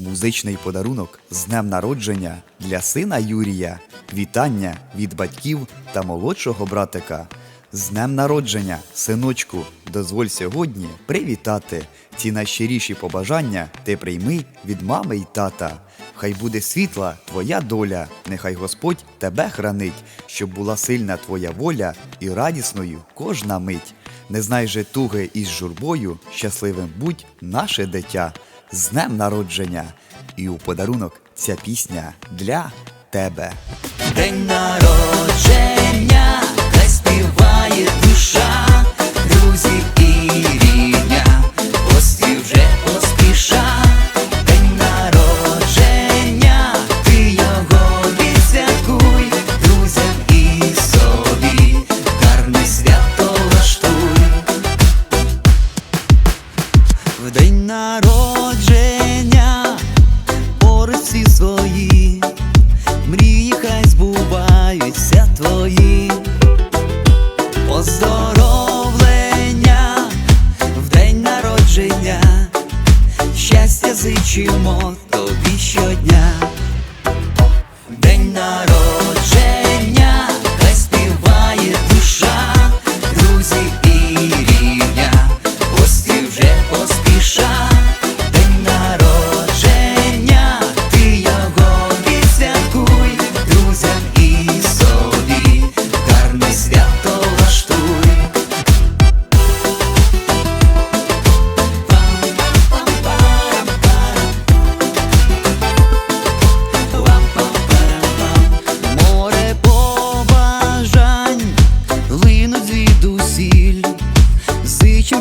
Музичний подарунок з днем народження для сина Юрія. Вітання від батьків та молодшого братика. З днем народження, синочку, дозволь сьогодні привітати. Ці найщиріші побажання ти прийми від мами й тата. Хай буде світла твоя доля, нехай Господь тебе хранить, щоб була сильна твоя воля і радісною кожна мить. Не знай же туги із журбою, щасливим будь наше дитя, з днем народження. І у подарунок ця пісня для тебе. День народження, В день народження, порисі свої. Мрії хай збуваються твої, поздоровлення в день народження, щастя зичимо тобі щодня. День народження, друзі і рідня, гості вже поспіша.